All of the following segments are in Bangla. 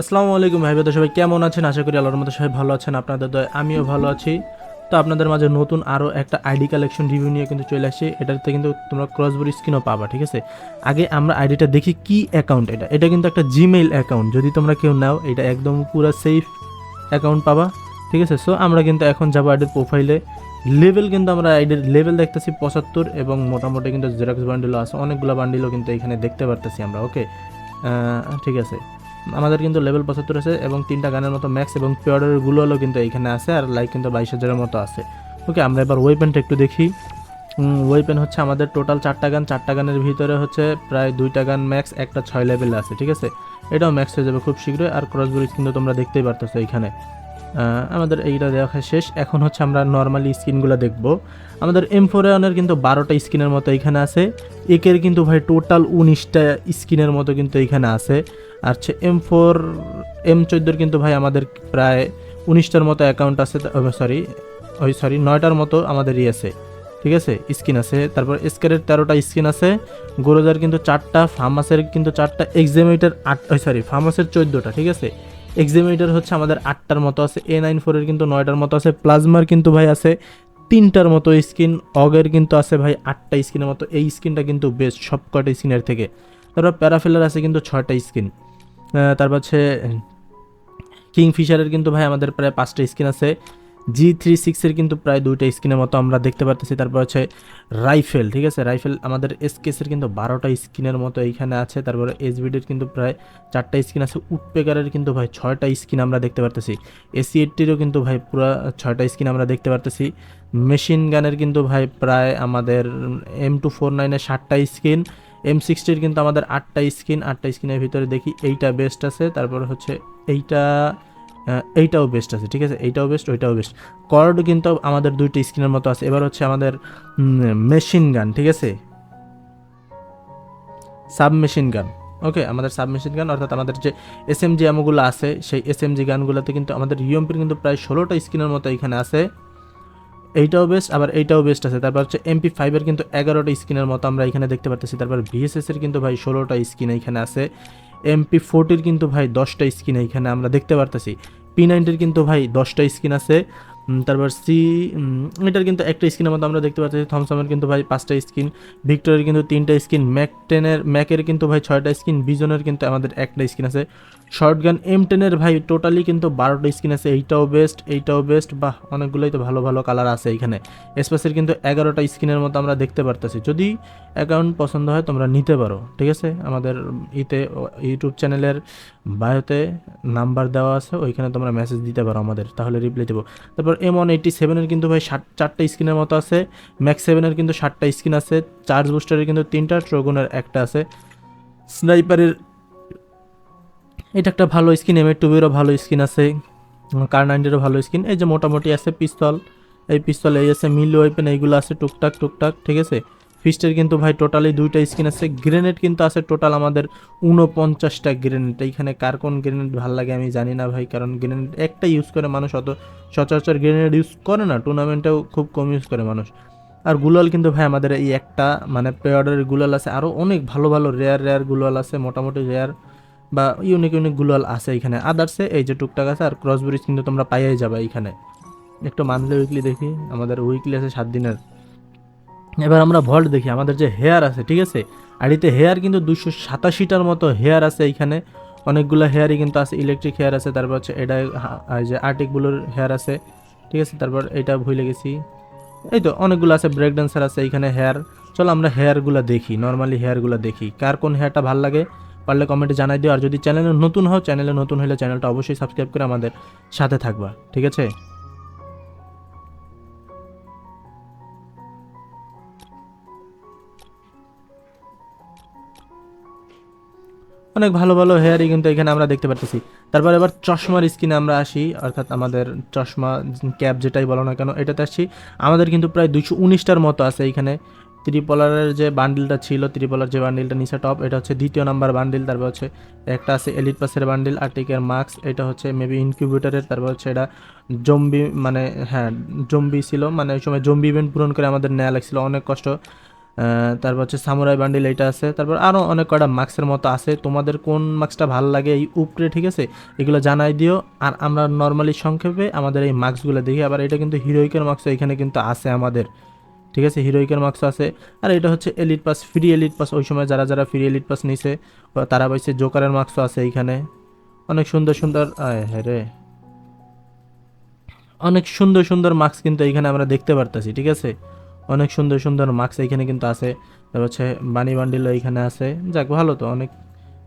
আসসালামু আলাইকুম, ভাই বোধ সবাই কেমন আছেন? আশা করি আল্লাহর মতো সবাই ভালো আছেন, আপনাদের দয়, আমিও ভালো আছি। তো আপনাদের মাঝে নতুন আরও একটা আইডি কালেকশন রিভিউ নিয়ে কিন্তু চলে আসছে। এটাতে কিন্তু তোমরা ক্রসবোর্ড স্ক্রিনও পাবা, ঠিক আছে? আগে আমরা আইডিটা দেখি কি অ্যাকাউন্ট এটা। এটা কিন্তু একটা জিমেইল অ্যাকাউন্ট যদি তোমরা কেউ নাও, এটা একদম পুরো সেফ অ্যাকাউন্ট পাবা, ঠিক আছে? সো আমরা কিন্তু এখন যাব আইডির প্রোফাইলে লেভেল কিন্তু আমরা আইডির লেভেল দেখতেছি পঁচাত্তর এবং মোটামুটি কিন্তু জেরক্স বান্ডিলও আছে। অনেকগুলো বান্ডিলও কিন্তু এখানে দেখতে পারতেছি আমরা ওকে ঠিক আছে। আমাদের কিন্তু লেভেল পঁচাত্তর আছে এবং তিনটা গানের মতো ম্যাক্স এবং পিওরেরগুলো কিন্তু এইখানে আছে আর লাইক কিন্তু বাইশ হাজারের মতো আছে। ওকে আমরা এবার ওয়েপেনটা একটু দেখি। ওয়েপেন হচ্ছে আমাদের টোটাল চারটা গান। চারটা গানের ভিতরে হচ্ছে প্রায় দুইটা গান ম্যাক্স একটা ছয় লেভেলে আছে ঠিক আছে? এটাও ম্যাক্স হয়ে যাবে খুব শীঘ্রই। আর ক্রস ব্রিজ কিন্তু তোমরা দেখতেই পারতেছো আহ, আমাদের এইটা দেখা শেষ। এখন হচ্ছে আমরা নর্মালি স্কিনগুলো দেখব। আমাদের এম ফোর ওয়ানের কিন্তু বারোটা স্কিনের মতো এখানে আছে। একের কিন্তু ভাই টোটাল উনিশটা স্কিনের মতো কিন্তু এখানে আছে। আর হচ্ছে এম ফোর এম চোদ্দোর কিন্তু ভাই আমাদের প্রায় উনিশটার মতো অ্যাকাউন্ট আছে। সরি ওই সরি নয়টার মতো আমাদের ই আছে। ঠিক আছে? স্কিন আছে। তারপর স্কেরের তেরোটা স্কিন আছে। গোরোজার কিন্তু চারটা ফার্মাসের কিন্তু চারটা এক্সামিটার আট সরি ফার্মাসের চোদ্দোটা, ঠিক আছে? এক্সামিটার হচ্ছে আমাদের আটটার মতো আছে এ নাইন ফোরের কিন্তু নয়টার মতো আছে প্লাজমার কিন্তু ভাই আছে তিনটার মতো স্কিন অগের কিন্তু আছে ভাই আটটা স্কিনের মতো। এই স্কিনটা কিন্তু বেস্ট সব কটা স্কিনের থেকে। তারপর প্যারাফিলার আছে কিন্তু ছয়টা স্কিন তারপর হচ্ছে কিং ফিশারের কিন্তু ভাই আমাদের প্রায় পাঁচটা স্কিন আছে। জি থ্রি সিক্সের কিন্তু প্রায় দুইটা স্কিনের মতো আমরা দেখতে পারতেছি। তারপর হচ্ছে রাইফেল ঠিক আছে? রাইফেল আমাদের এসকেসের কিন্তু বারোটা স্কিনের মতো এইখানে আছে। তারপরে এস এসবিডির কিন্তু প্রায় চারটা স্কিন আছে। উডপেকারের কিন্তু ভাই ছয়টা স্কিন আমরা দেখতে পারতেছি। এসি এইটটিরও কিন্তু ভাই পুরো ছয়টা স্কিন আমরা দেখতে পারতেছি। মেশিন গানের কিন্তু ভাই প্রায় আমাদের এম টু ফোর নাইনের ষাটটা স্কিন। এম সিক্সটির কিন্তু আমাদের আটটা স্কিন। আটটা স্কিনের ভিতরে দেখি এইটা বেস্ট আছে। তারপর হচ্ছে এইটা এইটাও বেস্ট আছে, ঠিক আছে? এইটাও বেস্ট ওইটাও বেস্ট কর্ড কিন্তু আমাদের দুইটা স্ক্রিনের মতো আছে। এবার হচ্ছে আমাদের মেশিন গান ঠিক আছে? সাবমেশিন গান ওকে আমাদের সাবমেশিন গান অর্থাৎ আমাদের যে এস এম জি আমগুলো আছে, সেই এস এম জি গানগুলোতে কিন্তু আমাদের ইউএমপির কিন্তু প্রায় ষোলোটা স্ক্রিনের মতো এখানে আছে। এইটাও বেস্ট আবার এইটাও বেস্ট আছে। তারপর হচ্ছে এমপি ফাইভের কিন্তু এগারোটা স্ক্রিনের মতো আমরা এখানে দেখতে পাচ্ছি তারপর ভিএসএস এর কিন্তু ভাই ষোলোটা স্কিন এখানে আছে। এমপি ফোরটির কিন্তু ভাই দশটা স্কিন এখানে আমরা দেখতে পারতেছি। পি নাইনটির কিন্তু ভাই দশটা স্কিন আছে। তারপর সি এটার কিন্তু একটা স্কিনের মতো আমরা দেখতে পাচ্ছি। থমসমের কিন্তু ভাই পাঁচটা স্কিন ভিক্টরের কিন্তু তিনটা স্কিন ম্যাক টেনের ম্যাকের কিন্তু ভাই ছয়টা স্কিন বিজনের কিন্তু আমাদের একটা স্কিন আছে। শর্ট গান এম টেনের ভাই টোটালি কিন্তু বারোটা স্কিন আছে। এইটাও বেস্ট এইটাও বেস্ট বা অনেকগুলোই তো ভালো ভালো কালার আছে এখানে স্পেসের কিন্তু এগারোটা স্কিনের মতো আমরা দেখতে পারতেছি। যদি অ্যাকাউন্ট পছন্দ হয় তোমরা নিতে পারো, ঠিক আছে? আমাদের ইতে ইউটিউব চ্যানেলের বায়োতে নাম্বার দেওয়া আছে, ওইখানে তোমরা মেসেজ দিতে পারো আমাদের, তাহলে রিপ্লাই দেবো। তারপর এম ওয়ান এইটটি সেভেনের কিন্তু ভাই ষাট চারটা স্ক্রিনের মতো আছে। ম্যাক্স সেভেনের কিন্তু ষাটটা স্ক্রিন আছে। চার্জ বুস্টারের কিন্তু তিনটা ট্রোগুনের একটা আছে। স্নাইপারের এটা একটা ভালো স্কিন এম এ টুবিরও ভালো স্কিন আছে। কার নাইনটিরও ভালো স্কিন। এই যে মোটামুটি আছে পিস্তল। এই পিস্তল, এই আছে মিল ওয়েপেন এইগুলো আছে টুকটাক টুকটাক, ঠিক আছে? ফিস্টের কিন্তু ভাই টোটালি দুইটা স্কিন আছে, গ্রেনেড কিন্তু আছে টোটাল আমাদের উনপঞ্চাশটা গ্রেনেড। এইখানে কার কোন গ্রেনেড ভালো লাগে আমি জানি না ভাই, কারণ গ্রেনেড একটা ইউজ করে মানুষ, অত সচরাচর গ্রেনেড ইউজ করে না টুর্নামেন্টেও খুব কম ইউজ করে মানুষ। আর গুলাল কিন্তু ভাই আমাদের এই একটা মানে পেয়ারের গুলাল আছে আরও অনেক ভালো ভালো রেয়ার রেয়ার গুলাল আছে, মোটামুটি রেয়ার বা ইউনিক ইউনিক গুলাল আছে এখানে আদার্সে এই যে টুকটাক আছে, আর ক্রস ব্রিজ কিন্তু তোমরা পাইয়াই যাবে এখানে একটু মান্থলি উইকলি দেখি, আমাদের উইকলি আছে সাত দিনের। এবার আমরা ভল্ট দেখি, আমাদের যে হেয়ার আছে, ঠিক আছে? আর আড়িতে হেয়ার কিন্তু দুশো সাতাশিটার মতো হেয়ার আছে এইখানে। অনেকগুলো হেয়ারই কিন্তু আছে ইলেকট্রিক হেয়ার আছে, তারপর হচ্ছে এটা যে আর্টিকগুলোর হেয়ার আছে, ঠিক আছে? তারপর এটা ভুলে গেছি। এই তো অনেকগুলো আছে ব্রেক ডান্সার আছে, এইখানে হেয়ার। চলো আমরা হেয়ারগুলো দেখি নর্মালি হেয়ারগুলো দেখি। কার কোন হেয়ারটা ভালো লাগে, পারলে কমেন্টে জানাই দিও। আর যদি চ্যানেলে নতুন হও চ্যানেলে নতুন হলে চ্যানেলটা অবশ্যই সাবস্ক্রাইব করে আমাদের সাথে থাকবা, ঠিক আছে? অনেক ভালো ভালো হেয়ারই কিন্তু এখানে আমরা দেখতে পারতেছি। তারপর এবার চশমার স্কিনে আমরা আসি, অর্থাৎ আমাদের চশমা ক্যাপ যেটাই বলো না কেন, এটাতে আসছি। আমাদের কিন্তু প্রায় দুইশো উনিশটার মতো আছে এখানে। ত্রিপলারের যে বান্ডিলটা ছিল, ত্রিপলার যে বান্ডিলটা নিচে টপ এটা হচ্ছে দ্বিতীয় নাম্বার বান্ডিল, তারপর হচ্ছে একটা আছে এলিট পাসের বান্ডিল আর্টিকের মার্কস এটা হচ্ছে মেবি ইনকিউবেটরের তারপর হচ্ছে এটা জম্বি মানে হ্যাঁ জম্বি ছিল মানে ওই সময় জম্বি ইভেন্ট পূরণ করে আমাদের নেওয়া লাগছিল, অনেক কষ্ট। তারপর হচ্ছে সামুরাই বান্ডিল এইটা আছে। তারপর আরও অনেক কয়টা মাস্কের মতো আছে। তোমাদের কোন মাস্কটা ভালো লাগে এই উপরে, ঠিক আছে? এগুলো জানাই দিও। আর আমরা নর্মালি সংক্ষেপে আমাদের এই মাস্কগুলো দেখি। আবার এটা কিন্তু হিরোইকের মাস্ক, এখানে কিন্তু আছে আমাদের। ঠিক আছে? হিরোইকের মার্কস আছে। আর এটা হচ্ছে elite pass free elite pass ওই সময় যারা যারা ফ্রি এলিট পাস নিছে তারা পাইছে জোকারের মার্কসও আছে এইখানে। অনেক সুন্দর সুন্দর রে। অনেক সুন্দর সুন্দর মার্কস কিন্তু এইখানে আমরা দেখতে পারতেছি, ঠিক আছে? অনেক সুন্দর সুন্দর মাস্ক এখানে কিন্তু আছে। তারপর হচ্ছে বানি বান্ডিল এখানে আছে। যাক, ভালো তো, অনেক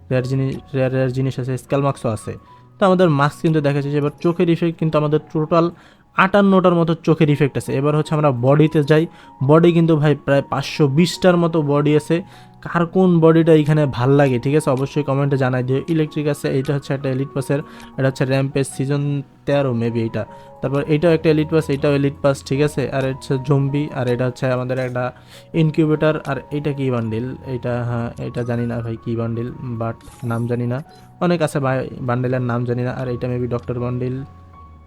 রেয়ার জিনিস রেয়ার রেয়ার জিনিস আছে স্কেল মাস্কও আছে। তো আমাদের মাস্ক কিন্তু দেখা যাচ্ছে এবার চোখের ইফেক্ট কিন্তু আমাদের টোটাল আটান্নটার মতো চোখের ইফেক্ট আছে। এবার হচ্ছে আমরা বডিতে যাই। বডি কিন্তু ভাই প্রায় পাঁচশো বিশটার মতো বডি আছে। কার কোন বডিটা এখানে ভালো লাগে, ঠিক আছে? অবশ্যই কমেন্টে জানাই দিও। ইলেকট্রিক আছে, এইটা হচ্ছে একটা এলিট পাসের এটা হচ্ছে র্যাম্পেজ সিজন তেরো মেবি এইটা। তারপর এইটাও একটা এলিট পাস এইটাও এলিট পাস ঠিক আছে? আর এটা হচ্ছে জম্বি আর এটা হচ্ছে আমাদের একটা ইনকিউবেটার আর এইটা কি বান্ডিল এইটা হ্যাঁ এটা জানি না ভাই কি বান্ডিল বাট নাম জানি না। অনেক আছে বান্ডিলের নাম জানি না, আর এটা মেবি ডক্টর বান্ডিল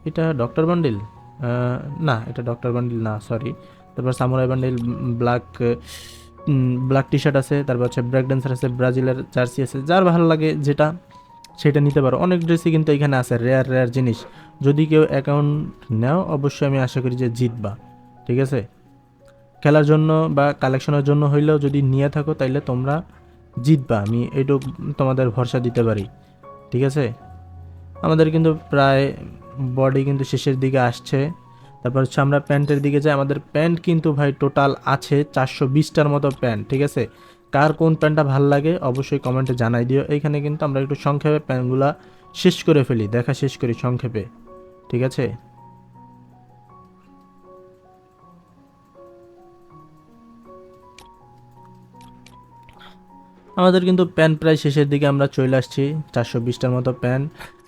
এটা ডক্টর বান্ডিল না, এটা ডক্টর বান্ডিল না সরি তারপর samurai bundle black black T shirt আছে, তারপর হচ্ছে ব্রেক ড্যান্সার আছে ব্রাজিলের জার্সি আছে, যার ভালো লাগে যেটা, সেটা নিতে পারো। অনেক ড্রেসই কিন্তু এখানে আছে রেয়ার রেয়ার জিনিস। যদি কেউ অ্যাকাউন্ট নেও, অবশ্যই আমি আশা করি যে জিতবা, ঠিক আছে? খেলার জন্য বা কালেকশনের জন্য হইলেও যদি নিয়ে থাকো, তাইলে তোমরা জিতবা। আমি এইটুক তোমাদের ভরসা দিতে পারি, ঠিক আছে? আমাদের কিন্তু প্রায় বডি কিন্তু শেষের দিকে আসছে। তারপর হচ্ছে আমরা প্যান্টের দিকে যাই। আমাদের প্যান্ট কিন্তু ভাই টোটাল আছে চারশো বিশটার মতো প্যান্ট, ঠিক আছে? কার কোন প্যান্টটা ভালো লাগে অবশ্যই কমেন্টে জানাই দিও। এইখানে কিন্তু আমরা একটু সংক্ষেপে প্যান্টগুলা শেষ করে ফেলি, দেখা শেষ করি সংক্ষেপে, ঠিক আছে? আমাদের কিন্তু প্যান্ট প্রায় শেষের দিকে আমরা চলে আসছি, চারশো বিশটার মতো প্যান্ট।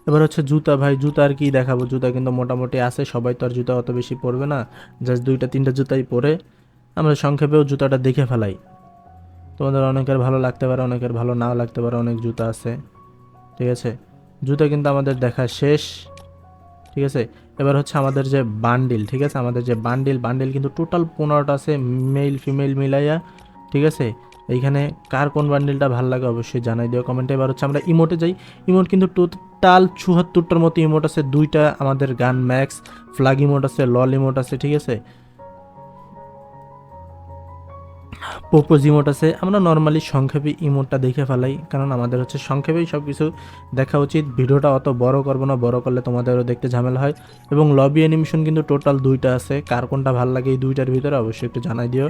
এবার হচ্ছে জুতা ভাই, জুতা আর কি দেখাবো। জুতা কিন্তু মোটামুটি আছে, সবাই তো আর জুতা অত বেশি পরবে না। জাস্ট দুইটা, তিনটা জুতাই পরে আমরা সংক্ষেপেও জুতাটা দেখে ফেলাই। তোমাদের অনেকের ভালো লাগতে পারে, অনেকের ভালো নাও লাগতে পারে, অনেক জুতা আছে। ঠিক আছে? জুতা কিন্তু আমাদের দেখা শেষ। ঠিক আছে? এবার হচ্ছে আমাদের যে বান্ডিল, ঠিক আছে? আমাদের যে বান্ডিল বান্ডিল কিন্তু টোটাল পনেরোটা আছে, মেল, ফিমেল মিলাইয়া। ঠিক আছে? এইখানে কার কোন বান্ডিলটা ভালো লাগে অবশ্যই জানাই দিও কমেন্টে এবার হচ্ছে আমরা ইমোটে যাই। ইমোট কিন্তু টোটাল চুহাত্তরটার মতো ইমোট আছে। দুইটা আমাদের গান ম্যাক্স ফ্লাগ ইমোট আছে লল ইমোট আছে, ঠিক আছে? পোপোজ ইমোট আছে। আমরা নর্মালি সংক্ষেপে ইমোটটা দেখে ফেলাই, কারণ আমাদের হচ্ছে সংক্ষেপেই সব কিছু দেখা উচিত। ভিডিওটা অত বড় করব না, বড় করলে তোমাদেরও দেখতে ঝামেলা হয়। এবং লবি অ্যানিমেশন কিন্তু টোটাল দুইটা আছে। কার কোনটা ভালো লাগে এই দুইটার ভিতরে অবশ্যই একটু জানাই দিও।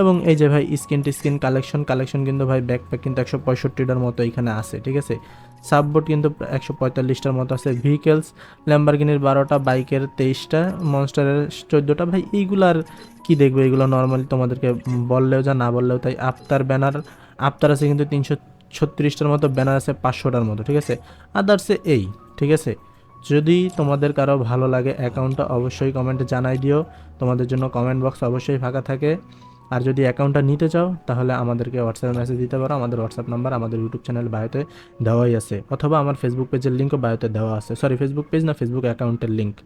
এবং এই যে ভাই screen T screen collection collection কিন্তু ভাই ব্যাকপ্যাক কিন্তু একশো পঁয়ষট্টিটার মতো এখানে আছে, ঠিক আছে? সাববোর্ড কিন্তু একশো পঁয়তাল্লিশটার মতো আছে। ভেহিকেলস ল্যাম্বারগিনির বারোটা, বাইকের তেইশটা মনস্টারের চোদ্দোটা। ভাই এইগুলার কি দেখবে? এগুলো নর্মালি তোমাদেরকে বললেও যা, না বললেও তাই। আফতার ব্যানার আফতার আছে কিন্তু তিনশো ছত্রিশটার মতো ব্যানার আছে পাঁচশোটার মতো, ঠিক আছে? আদার্সে এই, ঠিক আছে? যদি তোমাদের কারও ভালো লাগে অ্যাকাউন্টটা অবশ্যই কমেন্টে জানাই দিও। তোমাদের জন্য কমেন্ট বক্স অবশ্যই ফাঁকা থাকে। আর যদি অ্যাকাউন্টটা নিতে চাও, তাহলে আমাদেরকে হোয়াটসঅ্যাপে মেসেজ দিতে পারো। আমাদের হোয়াটসঅ্যাপ নাম্বার আমাদের ইউটিউব চ্যানেল বায়োতে দেওয়াই আছে। অথবা আমার ফেসবুক পেজের লিঙ্কও বায়োতে দেওয়া আছে। সরি ফেসবুক পেজ না ফেসবুক অ্যাকাউন্টের লিঙ্ক